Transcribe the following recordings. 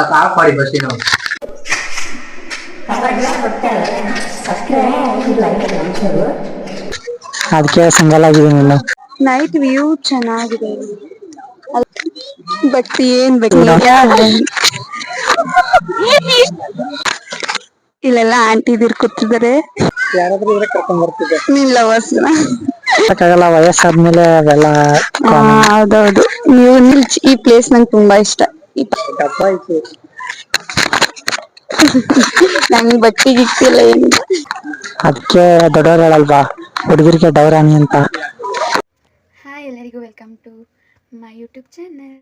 ಅದು ಆಫ್ ಮಾಡಿ ಬಸ್ ನಾವು ಅದಕ್ಕೆ ಸಿಂಗಲ್ ಆಗಿದ್ದೀನಿಲ್ಲ ನೈಟ್ ವ್ಯೂ ಚೆನ್ನಾಗಿದೆ. ಬಟ್ ಏನ್ ಬೇಕು ಇಲ್ಲೆಲ್ಲ ಆಂಟಿ ದಿರ್ ಕೂತಿದ್ದಾರೆ. ಯಾರಾದ್ರೂ ಇದ್ರೆ ಕರ್ಕೊಂಡ್ ಬರ್ತಿದ್ದೆ. ನಿನ್ ಲವರ್ಸ್ ಆಗಲ್ಲ ವಯಸ್ಸಾದ್ಮೇಲೆ ಅವೆಲ್ಲ ಹೌದೌದು. ನೀವು ನಿಲ್ಚಿ ಈ ಪ್ಲೇಸ್ ನಂಗೆ ತುಂಬಾ ಇಷ್ಟ. ಈ ಪ- ದಪ್ಪ ಐತಿ ನಂಗ್ ಬಟ್ಟೆ ಗಿಟ್ಟಿಲ್ಲ ಏನಿಲ್ಲ ಅದಕ್ಕೆ ದೊಡ್ಡವ್ರು ಹೇಳಲ್ವಾ? ಹುಡುಗರಿಗೆ ಡೌರಾಣಿ ಅಂತ. ಹಾಯ್ ಎಲ್ಲರಿಗೂ welcome to my YouTube channel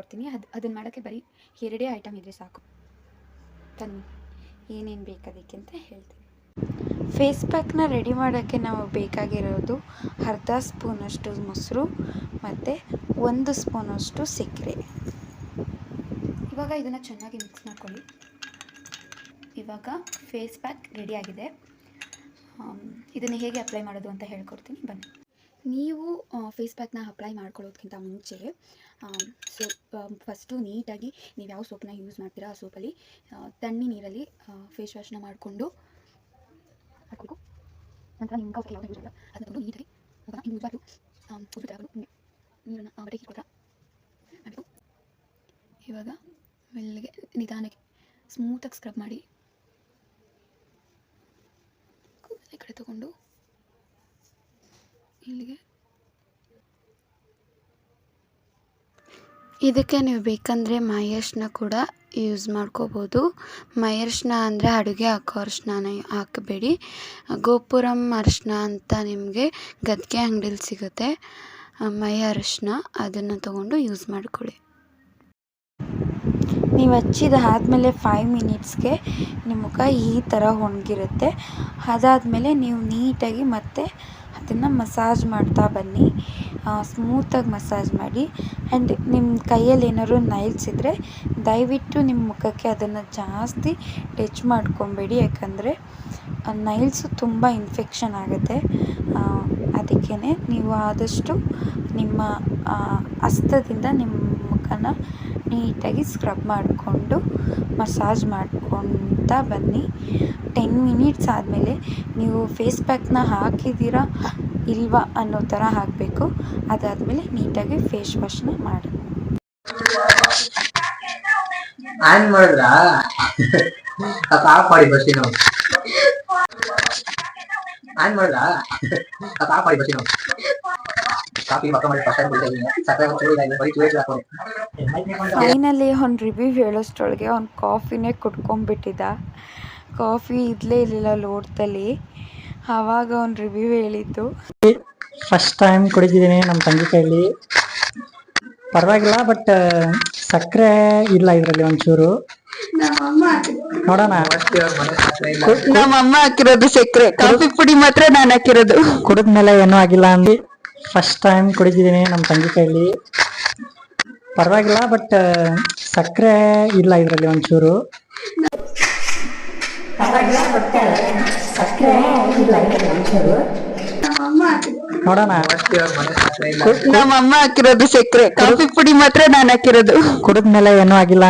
ಹೇಳ್ಕೊಡ್ತೀನಿ ಅದು ಅದನ್ನ ಮಾಡೋಕ್ಕೆ ಬರೀ ಎರಡೇ ಐಟಮ್ ಇದ್ರೆ ಸಾಕು. ತನ್ನಿ ಏನೇನು ಬೇಕು ಅದಕ್ಕೆ ಅಂತ ಹೇಳ್ತೀನಿ. ಫೇಸ್ ಪ್ಯಾಕ್ನ ರೆಡಿ ಮಾಡೋಕ್ಕೆ ನಾವು ಬೇಕಾಗಿರೋದು ಅರ್ಧ ಸ್ಪೂನಷ್ಟು ಮೊಸರು ಮತ್ತು ಒಂದು ಸ್ಪೂನಷ್ಟು ಸಕ್ಕರೆ. ಇವಾಗ ಇದನ್ನು ಚೆನ್ನಾಗಿ ಮಿಕ್ಸ್ ಮಾಡ್ಕೊಳ್ಳಿ. ಇವಾಗ ಫೇಸ್ ಪ್ಯಾಕ್ ರೆಡಿಯಾಗಿದೆ ಇದನ್ನು ಹೇಗೆ ಅಪ್ಲೈ ಮಾಡೋದು ಅಂತ ಹೇಳ್ಕೊಡ್ತೀನಿ. ಬನ್ನಿ. ನೀವು ಫೇಸ್ ಪ್ಯಾಕ್ನ ಅಪ್ಲೈ ಮಾಡ್ಕೊಳ್ಳೋದಕ್ಕಿಂತ ಮುಂಚೆ ಸೊ ಫಸ್ಟು ನೀಟಾಗಿ ನೀವು ಯಾವ ಸೋಪನ್ನ ಯೂಸ್ ಮಾಡ್ತೀರಾ ಆ ಸೋಪಲ್ಲಿ ತಣ್ಣಿ ನೀರಲ್ಲಿ ಫೇಸ್ ವಾಶ್ನ ಮಾಡಿಕೊಂಡು ಹಾಕಬೇಕು. ನಂತರ ನಿಮ್ಮ ಮುಖಕ್ಕೆ ಯಾವುದೇ ಯೂಸ್ ಇಲ್ಲ ಅದನ್ನ ತಗೊಂಡು ನೀಟಾಗಿ ಮುಖನ ಹಿಂಗೆ ಉದ್ಬಿಟ್ಟು ಆಗಲು ನೀರನ್ನು ಬಟ್ಟೆಗೆ ಕೊಟ್ಟ ಮಾಡಬೇಕು. ಇವಾಗ ಮೆಲ್ಲಗೆ ನಿಧಾನಕ್ಕೆ ಸ್ಮೂತಾಗಿ ಸ್ಕ್ರಬ್ ಮಾಡಿ ಈ ಕಡೆ ತಗೊಂಡು ಇಲ್ಲಿಗೆ ಇದಕ್ಕೆ ನೀವು ಬೇಕಂದರೆ ಮೈಯರ್ಸ್ನ ಕೂಡ ಯೂಸ್ ಮಾಡ್ಕೋಬೋದು. ಮೈಯರ್ಸ್ನ ಅಂದರೆ ಅಡುಗೆ ಹಾಕೋ ಅರಿಶಿನ ಹಾಕಬೇಡಿ. ಗೋಪುರಂ ಅರಿಶಿನ ಅಂತ ನಿಮಗೆ ಗದ್ಗೆ ಅಂಗಡಿಲಿ ಸಿಗುತ್ತೆ. ಮೈ ಅರಿಶಿನ ಅದನ್ನು ತಗೊಂಡು ಯೂಸ್ ಮಾಡ್ಕೊಳ್ಳಿ. ನೀವು ಹಚ್ಚಿದ ಆದಮೇಲೆ ಫೈವ್ ಮಿನಿಟ್ಸ್ಗೆ ನಿಮ್ಮ ಮುಖ ಈ ಥರ ಒಣಗಿರುತ್ತೆ. ಅದಾದಮೇಲೆ ನೀವು ನೀಟಾಗಿ ಮತ್ತೆ ಅದನ್ನು ಮಸಾಜ್ ಮಾಡ್ತಾ ಬನ್ನಿ. ಸ್ಮೂತಾಗಿ ಮಸಾಜ್ ಮಾಡಿ. ಆ್ಯಂಡ್ ನಿಮ್ಮ ಕೈಯಲ್ಲಿ ಏನಾದ್ರು ನೈಲ್ಸ್ ಇದ್ದರೆ ದಯವಿಟ್ಟು ನಿಮ್ಮ ಮುಖಕ್ಕೆ ಅದನ್ನು ಜಾಸ್ತಿ ಟಚ್ ಮಾಡ್ಕೊಬೇಡಿ. ಯಾಕಂದರೆ ನೈಲ್ಸು ತುಂಬ ಇನ್ಫೆಕ್ಷನ್ ಆಗುತ್ತೆ. ಅದಕ್ಕೇ ನೀವು ಆದಷ್ಟು ನಿಮ್ಮ ಹಸ್ತದಿಂದ ನಿಮ್ಮ ಮುಖನ ನೀಟಾಗಿ ಸ್ಕ್ರಬ್ ಮಾಡಿಕೊಂಡು ಮಸಾಜ್ ಮಾಡ್ಕೊತಾ ಬನ್ನಿ. ಟೆನ್ ಮಿನಿಟ್ಸ್ ಆದಮೇಲೆ ನೀವು ಫೇಸ್ ಪ್ಯಾಕ್ನ ಹಾಕಿದ್ದೀರಾ ಇಲ್ವಾ ಅನ್ನೋ ಥರ ಹಾಕಬೇಕು. ಅದಾದಮೇಲೆ ನೀಟಾಗಿ ಫೇಸ್ ವಾಶ್ನ ಮಾಡಿ. ಮಾಡಿದ್ರಾ? ಮಾಡಿದ್ರ? ಕಾಫಿ ಮಕ್ಕ ಮಾಡಿ ಫಸ್ಟ್ ಟೈಮ್ ಕುಡಿತಾ ಇದ್ದೀನಿ. ಸಕ್ಕರೆ ಚೂರು ಇದೆ ಬರೀ ಚೂರು ಹಾಕೋದು ಫೈನಲಿ ಅವ್ನು ರಿವ್ಯೂ ಹೇಳೋಷ್ಟೊಳಗೆ ಅವ್ನು ಕಾಫಿನೇ ಕುಟ್ಕೊಂಡ್ಬಿಟ್ಟಿದ್ದ ಕಾಫಿ ಇದ್ಲೇ ಇರಲಿಲ್ಲ ಲೋಟದಲ್ಲಿ ಆವಾಗ ಅವ್ನು ರಿವ್ಯೂ ಹೇಳಿದ್ದು. ಫಸ್ಟ್ ಟೈಮ್ ಕುಡಿದಿದ್ದೀನಿ ನಮ್ಮ ತಂಗಿ ಕೈಲಿ ಪರವಾಗಿಲ್ಲ ಬಟ್ ಸಕ್ಕರೆ ಇಲ್ಲ ಇದರಲ್ಲಿ ಒಂಚೂರು. ನೋಡೋಣ. ನಮ್ಮಮ್ಮ ಹಾಕಿರೋದು ಸಕ್ಕರೆ. ಕಾಫಿ ಪುಡಿ ಮಾತ್ರ ನಾನು ಹಾಕಿರೋದು. ಕುಡಿದ್ಮೇಲೆ ಏನೂ ಆಗಿಲ್ಲ ಅಂದು ಫಸ್ಟ್ ಟೈಮ್ ಕುಡಿದಿದ್ದೀನಿ ನಮ್ಮ ತಂಗಿ ಕೈಲಿ. ಪರವಾಗಿಲ್ಲ ಬಟ್ ಸಕ್ಕರೆ ಇಲ್ಲ ಇದರಲ್ಲಿ ಒಂಚೂರು. ನೋಡೋಣ. ನಮ್ಮಮ್ಮ ಹಾಕಿರೋದು ಸಕ್ಕರೆ. ಕಾಫಿ ಪುಡಿ ಮಾತ್ರ ನಾನು ಹಾಕಿರೋದು. ಕುಡಿದ್ಮೇಲೆ ಏನೂ ಆಗಿಲ್ಲ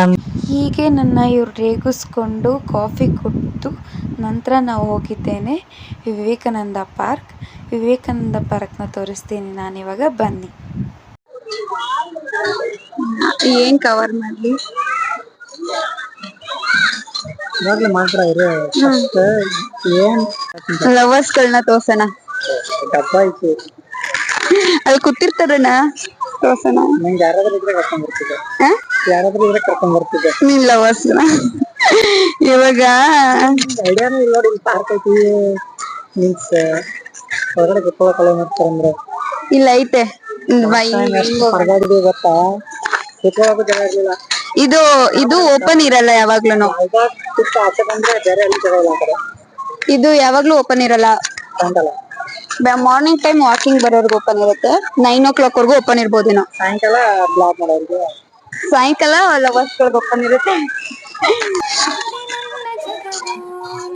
ಹೀಗೆ ನನ್ನ ಇವ್ರು ರೇಗಿಸ್ಕೊಂಡು ಕಾಫಿ ಕುಡಿದು ನಂತರ ನಾವು ಹೋಗಿದ್ದೇನೆ ವಿವೇಕಾನಂದ ಪಾರ್ಕ್. ವಿವೇಕಾನಂದ ಪಾರ್ಕ್ನ ತೋರಿಸ್ತೀನಿ. ನಾನಿವಾಗ ಬನ್ನಿ. ಏನ್ ಕವರ್ ಮಾಡ್ಲಿ? ಇವಾಗ್ಲೇ ಮಾತ್ರ ಇರು ಫಸ್ಟ್ ಏನ್? ಲವರ್ಸ್ ಗಳನ್ನ ತೋರ್ಸೋಣ ಅಲ್ಲಿ ಕೂತಿರ್ತಾರಣ್ಣ. ತೋರ್ಸೋಣ. ನಂಗೆ ಯಾರಾದ್ರೂ ಇದ್ರೆ ಕರ್ಕೊಂಡ್ ಬರ್ತಿದ್ದೆ. ಹ? ಯಾರಾದ್ರೂ ಇದ್ರೆ ಕರ್ಕೊಂಡ್ ಬರ್ತಿದ್ದೆ. ನಿನ್ ಲವರ್ಸ್ ಇವಾಗ ಐಡಿಯಾನು ಇಲ್ಲ ನೋಡಿ ಪಾರ್ಕ್ ಐತಿ ಮೀನ್ಸ್ ಹೊರಗಡೆ ಕುತ್ಕೊಳ್ಳೋ ಮಾಡ್ತಾರಂದ್ರೆ ಇಲ್ಲ ಐತೆ. ಗೊತ್ತಾ? ಕುತ್ಕೊಳ್ಳೋಕು ಜಾಗ ಇರ್ಲಿಲ್ಲ. ಇದು ಇದು ಓಪನ್ ಇರಲ್ಲ ಸುತ್ತ ಆಚೆ ಬಂದ್ರೆ ಬೇರೆ ಎಲ್ಲಿ ಜಾಗ ಇಲ್ಲ ಆ ಕಡೆ. ಇದು ಯಾವಾಗ್ಲೂ ಓಪನ್ ಇರಲ್ಲ. ಸಾಯಂಕಾಲ ಮಾರ್ನಿಂಗ್ ಟೈಮ್ ವಾಕಿಂಗ್ ಬರೋರ್ಗು ಓಪನ್ ಇರುತ್ತೆ. ನೈನ್ ಓ ಕ್ಲಾಕ್ ವರ್ಗು ಓಪನ್ ಇರ್ಬೋದೇನೋ ಸಾಯಂಕಾಲ ಬ್ಲಾಕ್ ಮಾಡೋರ್ಗೆ. ಸಾಯಂಕಾಲ ಲವರ್ಸ್ಗಳಿಗೆ ಓಪನ್ ಇರುತ್ತೆ.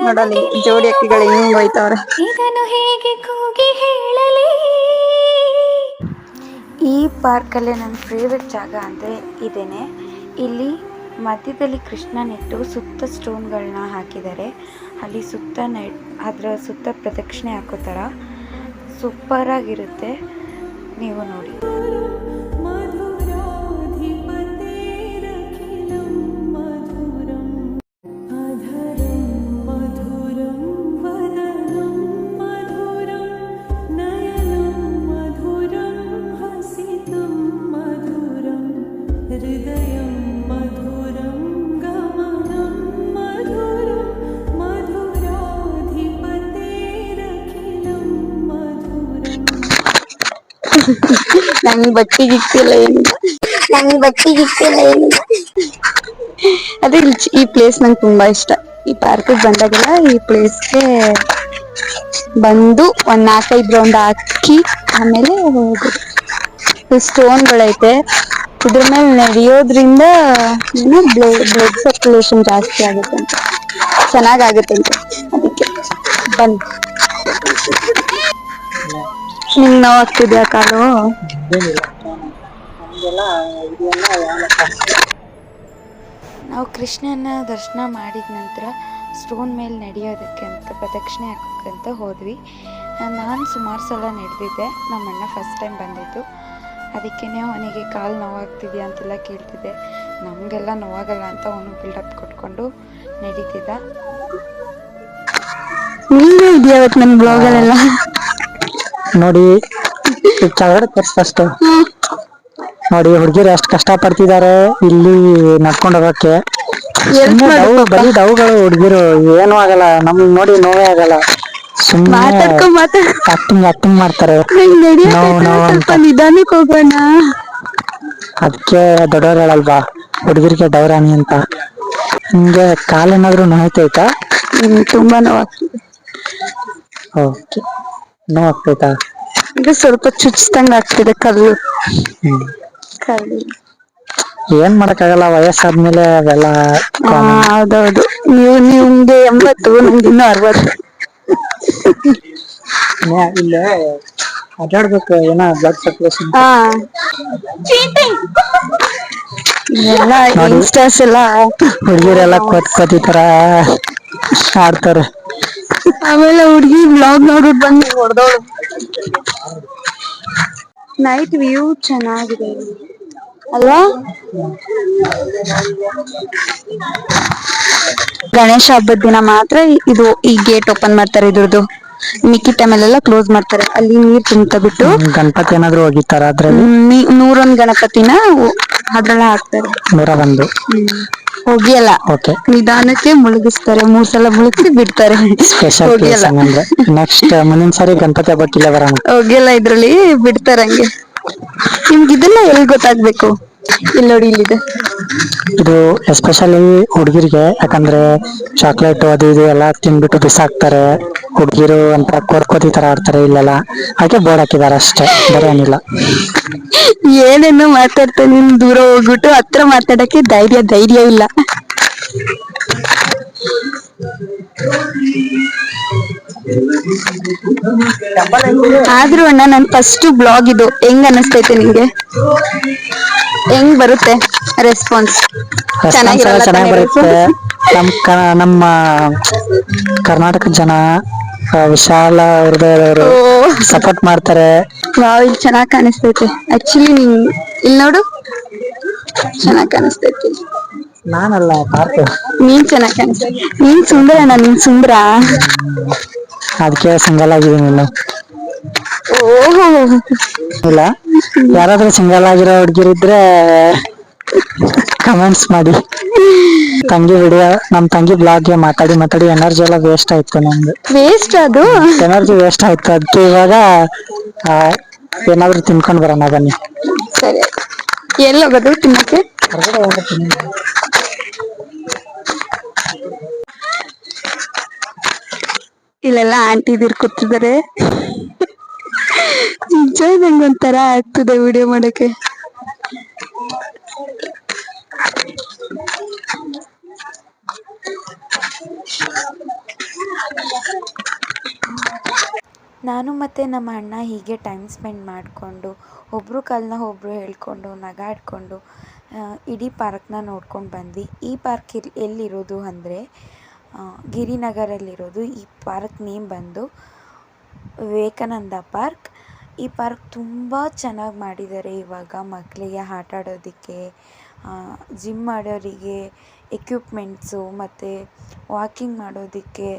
ನೋಡಲಿ ಜೋಡಿ ಅಕ್ಕಿಗಳು ಹಿಂಗ್ ಹೋಯ್ತವ್ರೆ. ಇದನ್ನು ಹೇಗೆ ಕೂಗಿ ಹೇಳಲಿ? ಈ ಪಾರ್ಕಲ್ಲಿ ನನ್ನ ಫೇವ್ರೆಟ್ ಜಾಗ ಅಂದರೆ ಇದೇನೆ. ಇಲ್ಲಿ ಮಧ್ಯದಲ್ಲಿ ಕೃಷ್ಣನಿಟ್ಟು ಸುತ್ತ ಸ್ಟೋನ್ಗಳನ್ನ ಹಾಕಿದ್ದಾರೆ. ಅಲ್ಲಿ ಸುತ್ತ ನೆಟ್ ಅದರ ಸುತ್ತ ಪ್ರದಕ್ಷಿಣೆ ಹಾಕೋ ಥರ ಸೂಪರಾಗಿರುತ್ತೆ ನೀವು ನೋಡಿ. ನಂಗ್ ಬಟ್ಟಿ ಗಿಟ್ಟಿಲ್ಲ ಏನಿಲ್ಲ ನಂಗ್ ಬಟ್ಟಿ ಗಿಟ್ಟಿಲ್ಲ ಏನಿಲ್ಲ ಅದೇ ಈ ಪ್ಲೇಸ್ ನಂಗೆ ತುಂಬಾ ಇಷ್ಟ. ಈ ಪಾರ್ಕ್ ಬಂದಾಗೆಲ್ಲ ಈ ಪ್ಲೇಸ್ಗೆ ಬಂದು ಒಂದ್ ನಾಲ್ಕೈದು ರೌಂಡ್ ಹಾಕಿ ಆಮೇಲೆ ಹೋಗುದು ಸ್ಟೋನ್ಗಳೈತೆ ಇದ್ರ ಮೇಲೆ ನಡೆಯೋದ್ರಿಂದ ಏನು ಬ್ಲಡ್ ಸರ್ಕ್ಯುಲೇಷನ್ ಜಾಸ್ತಿ ಆಗುತ್ತೆ ಅಂತ. ಚೆನ್ನಾಗಾಗುತ್ತೆ ಅಂತ. ಅದಕ್ಕೆ ಬನ್ನಿ ನಿಂಗ್ ನೋವು ಆಗ್ತಿದ್ಯಾ ಕಾಲು? ನಾವು ಕೃಷ್ಣನ ದರ್ಶನ ಮಾಡಿದ ನಂತರ ಸ್ಟೋನ್ ಮೇಲೆ ನಡೆಯೋದಕ್ಕೆ ಅಂತ ಪ್ರದಕ್ಷಿಣೆ ಹಾಕೋಕ್ಕೆ ಅಂತ ಹೋದ್ವಿ. ನಾನು ಸುಮಾರು ಸಲ ನಡೆದಿದ್ದೆ. ನಮ್ಮಣ್ಣ ಫಸ್ಟ್ ಟೈಮ್ ಬಂದಿದ್ದು. ಅದಕ್ಕೇ ಅವನಿಗೆ ಕಾಲು ನೋವಾಗ್ತಿದ್ಯಾ ಅಂತೆಲ್ಲ ಕೇಳ್ತಿದ್ದೆ. ನಮಗೆಲ್ಲ ನೋವಾಗಲ್ಲ ಅಂತ ಅವನು ಬಿಲ್ಡಪ್ ಕೊಟ್ಕೊಂಡು ನಡೀತಿದ್ದ. ನೀವೇ ಇದೆಯಾ ಇವತ್ತು ನನ್ನ ಬ್ಲಾಗಲ್ಲೆಲ್ಲ ನೋಡಿ ಕೆಳಗಡೆ ತೋರ್ಸ್ ಫಸ್ಟ್ ನೋಡಿ ಹುಡುಗಿರು ಎಷ್ಟು ಕಷ್ಟ ಪಡ್ತಿದಾರೆ ಇಲ್ಲಿ ನಡ್ಕೊಂಡು ಹೋಗಕ್ಕೆ. ಬರೀ ಡವ್ಗಳು ಹುಡುಗಿರು ಏನು ಆಗಲ್ಲ ನಮ್ ನೋಡಿ ನೋವೇ ಆಗಲ್ಲ. ಸುಮ್ಮನೆ ಆಕ್ಟಿಂಗ್ ಆಕ್ಟಿಂಗ್ ಮಾಡ್ತಾರೆ. ನಂಗ್ ನಡೆಯಕ್ಕೆ ನೋವು ನೋವು ಸ್ವಲ್ಪ ಅಂತ. ನಿಧಾನಕ್ಕೆ ಹೋಗೋಣ ಅದಕ್ಕೆ ದೊಡ್ಡವ್ರು ಹೇಳಲ್ವಾ ಹುಡುಗರಿಗೆ ಡೌರಾಣಿ ಅಂತ. ನಿಮ್ಗೆ ಕಾಲೇನಾದ್ರೂ ನೋಯ್ತೈತಾ? ತುಂಬಾ ನೋವಾಗ್ತಿದೆ. ಓಕೆ. ನೋವಾಗ್ತೈತಾ ಇದು ಸ್ವಲ್ಪ ಚುಚ್ಚಿದಂಗ ಆಗ್ತಿದೆ ಕಲ್ಲು. ಹ್ಮ್. ಕಲ್ಲು. ಏನ್ ಮಾಡಕ್ಕಾಗಲ್ಲ ವಯಸ್ಸಾದ್ಮೇಲೆ ಅವೆಲ್ಲ ಹಾ ಹೌದೌದು. ನೀವು ನಿಮ್ಗೆ ಎಂಬತ್ತು ನಂಗೆ ಇನ್ನೂ ಅರವತ್ತು. ನ್ಯಾ- ಇಲ್ಲೇ ಅಡ್ಡಾಡ್ಬೇಕು ಏನೋ ಬ್ಲಡ್ ಸರ್ಕ್ಯುಲೇಷನ್ ಹಾ. ಎಲ್ಲ ಇನ್ಸ್ಟಾಸ್ ಎಲ್ಲ. ಹುಡುಗಿರೆಲ್ಲ ಕೋತ್ ಕೋತಿ ತರ ಆಡ್ತಾರೆ. ಆಮೇಲೆ ಹುಡ್ಗಿ ಬ್ಲಾಗ್ ನೋಡ್ಬಿಟ್ಟು ಬಂದು ಹೊಡೆದವಳು. ನೈಟ್ ವ್ಯೂ ಚೆನ್ನಾಗಿದೆ. ಅಲ್ವಾ ಗಣೇಶ ಹಬ್ಬದ ದಿನ ಮಾತ್ರ ಇದು ಈ ಗೇಟ್ ಓಪನ್ ಮಾಡ್ತಾರೆ ಇದ್ರದ್ದು. ಮಿಕ್ಕಿ ಟೈಮಲ್ಲೆಲ್ಲ ಕ್ಲೋಸ್ ಮಾಡ್ತಾರೆ. ಅಲ್ಲಿ ನೀರ್ ತುಂಬ್ತಾ ಬಿಟ್ಟು ಗಣಪತಿ ಏನಾದ್ರು ಹೋಗಿತ್ತಾರ ಅದ್ರಲ್ಲಿ? ನೂರೊಂದ್ ಗಣಪತಿನ ಅದ್ರಲ್ಲ ಹಾಕ್ತಾರೆ. ನೂರ ಒಂದು ಹೋಗಿಯಲ್ಲ. ನಿಧಾನಕ್ಕೆ ಮುಳುಗಿಸ್ತಾರೆ ಮೂರ್ ಸಲ ಮುಳುಗಿಸಿ ಬಿಡ್ತಾರೆ. ಸ್ಪೆಷಲ್ ಪ್ಲೇಸ್ ಹೋಗಿಯಲ್ಲ. ಹಂಗಂದ್ರೆ ನೆಕ್ಸ್ಟ್ ಮುಂದಿನ ಸಾರಿ ಗಣಪತಿ ಹಬ್ಬಕ್ಕೆ ಇಲ್ಲೇ ಬರೋಣ. ಹೋಗಿಲ್ಲ ಇದ್ರಲ್ಲಿ ಬಿಡ್ತಾರೆ ಹಂಗೆ. ನಿಮ್ಗೆ ಇದೆಲ್ಲ ಎಲ್ಲಿ ಗೊತ್ತಾಗ್ಬೇಕು? ಇಲ್ಲಿ ನೋಡಿ ಇಲ್ಲಿದೆ. ಇದು ಎಸ್ಪೆಷಲಿ ಹುಡುಗಿರಿಗೆ ಯಾಕಂದ್ರೆ ಚಾಕ್ಲೇಟ್ ಅದು ಇದು ಎಲ್ಲ ತಿನ್ಬಿಟ್ಟು ಬಿಸಾಕ್ತಾರೆ. ಹುಡುಗಿರು ಅಂತ ಕೋರ್ಕೋತಿ ತರ ಆಡ್ತಾರೆ ಇಲ್ಲೆಲ್ಲ. ಹಾಗೆ ಬೋರ್ಡ್ ಹಾಕಿದಾರೆ ಅಷ್ಟೇ ಬೇರೆ ಏನಿಲ್ಲ. ಏನೇನೋ ಮಾತಾಡ್ತಾ ನೀನು ದೂರ ಹೋಗ್ಬಿಟ್ಟು ಹತ್ರ ಮಾತಾಡಕ್ಕೆ ಧೈರ್ಯ ಧೈರ್ಯ ಇಲ್ಲ. ಆದ್ರೂ ಅಣ್ಣ ನನ್ ಫಸ್ಟ್ ಬ್ಲಾಗ್ ಇದು. ಹೆಂಗ್ ಅನಿಸ್ತೈತೆ ನಿಮ್ಗೆ ಹೆಂಗ್ ಬರುತ್ತೆ ರೆಸ್ಪಾನ್ಸ್ ಚೆನ್ನಾಗಿ ಚೆನ್ನಾಗಿ ಬರುತ್ತೆ. ನಮ್ ಕ- ನಮ್ಮ ಕರ್ನಾಟಕ ಜನ ಆ, ವಿಶಾಲ ಹೃದಯದವರು ಸಪೋರ್ಟ್ ಮಾಡ್ತಾರೆ. ವಾವ್ ಇಲ್ಲಿ ಚೆನ್ನಾಗ್ ಕಾಣಿಸ್ತೈತೆ. ಆಕ್ಚುಲಿ ನೀನ್ ಇಲ್ಲಿ ನೋಡು. ಚೆನ್ನಾಗ್ ಕಾಣಿಸ್ತೈತಿ. ನಾನಲ್ಲ ಪಾರ್ಕ್. ನೀನ್ ಚೆನ್ನಾಗ್ ಕಾಣಿಸ್ತೈತೆ ನೀನ್ ಸುಂದರ ಅಣ್ಣ ನೀನ್ ಸುಂದರ. ಅದಕ್ಕೆ ಸಿಂಗಲ್ ಆಗಿದ್ದೀನಿ ಇನ್ನು. ಓಹೋ. ಇಲ್ಲ ಯಾರಾದ್ರೂ ಸಿಂಗಲ್ ಆಗಿರೋ ಹುಡುಗಿರಿದ್ರೆ ಕಮೆಂಟ್ಸ್ ಮಾಡಿ. ತಂಗಿ ವಿಡಿಯೋ ನಮ್ ತಂಗಿ ಬ್ಲಾಗ್ ಮಾತಾಡಿ ಮಾತಾಡಿ ಎನರ್ಜಿ ಎಲ್ಲ ವೇಸ್ಟ್ ಆಯ್ತು ನಮ್ದು. ವೇಸ್ಟ್ ಅದು? ಎನರ್ಜಿ ವೇಸ್ಟ್ ಆಯ್ತು. ಅದಕ್ಕೆ ಇವಾಗ ಏನಾದ್ರು ಏನಾದ್ರೂ ತಿನ್ಕೊಂಡ್ ಬರೋಣ ಬನ್ನಿ. ಸರಿ. ಎಲ್ಲಿ ಹೋಗೋದು ತಿನ್ನಕ್ಕೆ? ಇಲ್ಲೆಲ್ಲ ಆಂಟಿ ದೀರ್ ಕೂತಿದ್ದಾರೆ ನಿಜ ಆಗ್ತದೆ ವಿಡಿಯೋ ಮಾಡಕ್ಕೆ. ನಾನು ಮತ್ತು ನಮ್ಮ ಅಣ್ಣ ಹೀಗೆ ಟೈಮ್ ಸ್ಪೆಂಡ್ ಮಾಡಿಕೊಂಡು ಒಬ್ಬರು ಕಾಲನ್ನ ಒಬ್ಬರು ಹೇಳಿಕೊಂಡು, ನಗಾಡಿಕೊಂಡು ಇಡೀ ಪಾರ್ಕ್ನ ನೋಡ್ಕೊಂಡು ಬಂದ್ವಿ. ಈ ಪಾರ್ಕ್ ಇಲ್ಲಿ ಎಲ್ಲಿರೋದು ಅಂದರೆ ಗಿರಿನಗರಲ್ಲಿರೋದು ಈ ಪಾರ್ಕ್ ನೇಮ್ ಬಂದು ವಿವೇಕಾನಂದ ಪಾರ್ಕ್ ಈ ಪಾರ್ಕ್ ತುಂಬ ಚೆನ್ನಾಗಿ ಮಾಡಿದ್ದಾರೆ ಇವಾಗ ಮಕ್ಕಳಿಗೆ ಆಟ ಆಡೋದಕ್ಕೆ ಜಿಮ್ ಮಾಡೋರಿಗೆ ಎಕ್ವಿಪ್ಮೆಂಟ್ಸು ಮತ್ತು ವಾಕಿಂಗ್ ಮಾಡೋದಕ್ಕೆ.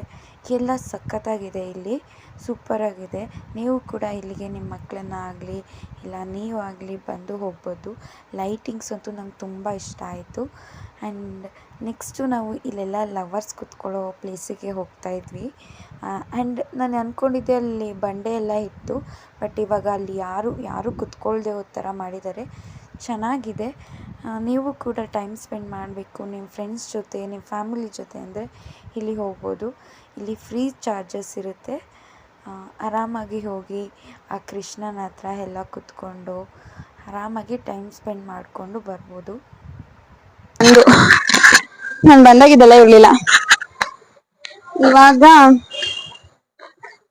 ಎಲ್ಲ ಸಖತ್ತಾಗಿದೆ ಇಲ್ಲಿ. ಸೂಪರಾಗಿದೆ. ನೀವು ಕೂಡ ಇಲ್ಲಿಗೆ ನಿಮ್ಮ ಮಕ್ಕಳನ್ನ ಆಗಲಿ ಇಲ್ಲ ನೀವು ಆಗಲಿ ಬಂದು ಹೋಗ್ಬೋದು. ಲೈಟಿಂಗ್ಸ್ ಅಂತೂ ನಂಗೆ ತುಂಬ ಇಷ್ಟ ಆಯಿತು. ಆ್ಯಂಡ್ ನೆಕ್ಸ್ಟು ನಾವು ಇಲ್ಲೆಲ್ಲ ಲವರ್ಸ್ ಕೂತ್ಕೊಳ್ಳೋ ಪ್ಲೇಸಿಗೆ ಹೋಗ್ತಾ ಇದ್ವಿ. ಆ್ಯಂಡ್ ನಾನು ಅಂದ್ಕೊಂಡಿದ್ದೆ ಅಲ್ಲಿ ಬಂಡೆ ಎಲ್ಲ ಇತ್ತು. ಬಟ್ ಇವಾಗ ಅಲ್ಲಿ ಯಾರು ಯಾರು ಕೂತ್ಕೊಳ್ದೆ ಹೋದ ಥರ ಮಾಡಿದ್ದಾರೆ. ಚೆನ್ನಾಗಿದೆ. ನೀವು ಕೂಡ ಟೈಮ್ ಸ್ಪೆಂಡ್ ಮಾಡಬೇಕು. ನಿಮ್ಮ ಫ್ರೆಂಡ್ಸ್ ಜೊತೆ ನಿಮ್ಮ ಫ್ಯಾಮಿಲಿ ಜೊತೆ ಅಂದರೆ ಇಲ್ಲಿ ಹೋಗ್ಬೋದು. ಇಲ್ಲಿ ಫ್ರೀ ಚಾರ್ಜಸ್ ಇರುತ್ತೆ. ಆರಾಮಾಗಿ ಹೋಗಿ ಆ ಕೃಷ್ಣನ ಹತ್ರ ಎಲ್ಲ ಕೂತ್ಕೊಂಡು ಆರಾಮಾಗಿ ಟೈಮ್ ಸ್ಪೆಂಡ್ ಮಾಡಿಕೊಂಡು ಬರ್ಬೋದು. ನಾನು ಬಂದಾಗಿದ್ದೆಲ್ಲ ಇರಲಿಲ್ಲ. ಇವಾಗ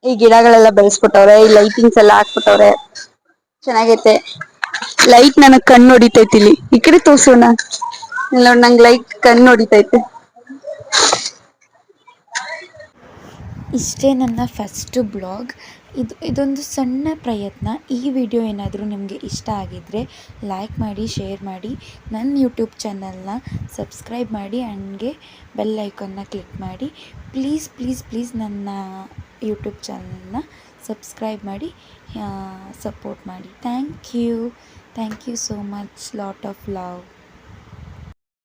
ಈ ಗಿಡಗಳೆಲ್ಲ ಬೆಳೆಸ್ಬಿಟ್ಟವ್ರೆ, ಈ ಲೈಟಿಂಗ್ಸ್ ಎಲ್ಲ ಹಾಕ್ಬಿಟ್ಟವ್ರೆ. ಚೆನ್ನಾಗೈತೆ. ಲೈಟ್ ನನಗ್ ಕಣ್ಣು ಹೊಡಿತೈತಿ ಇಲ್ಲಿ ಈ ಕಡೆ ತೋರ್ಸೋಣ. ಇಲ್ಲ ನಂಗೆ ಲೈಟ್ ಕಣ್ಣು ಹೊಡಿತೈತೆ. ಇಷ್ಟೇ ನನ್ನ ಫಸ್ಟ್ ಬ್ಲಾಗ್ ಇದು, ಇದೊಂದು ಸಣ್ಣ ಪ್ರಯತ್ನ. ಈ ವಿಡಿಯೋ ಏನಾದರೂ ನಿಮಗೆ ಇಷ್ಟ ಆಗಿದ್ದರೆ ಲೈಕ್ ಮಾಡಿ ಶೇರ್ ಮಾಡಿ. ನನ್ನ ಯೂಟ್ಯೂಬ್ ಚಾನಲ್ನ ಸಬ್ಸ್ಕ್ರೈಬ್ ಮಾಡಿ ಹಂಗೆ ಬೆಲ್ ಐಕನ್ನ ಕ್ಲಿಕ್ ಮಾಡಿ. ಪ್ಲೀಸ್ ಪ್ಲೀಸ್ ಪ್ಲೀಸ್ ನನ್ನ ಯೂಟ್ಯೂಬ್ ಚಾನಲ್ನ ಸಬ್ಸ್ಕ್ರೈಬ್ ಮಾಡಿ ಸಪೋರ್ಟ್ ಮಾಡಿ. Thank you thank you so much lot of love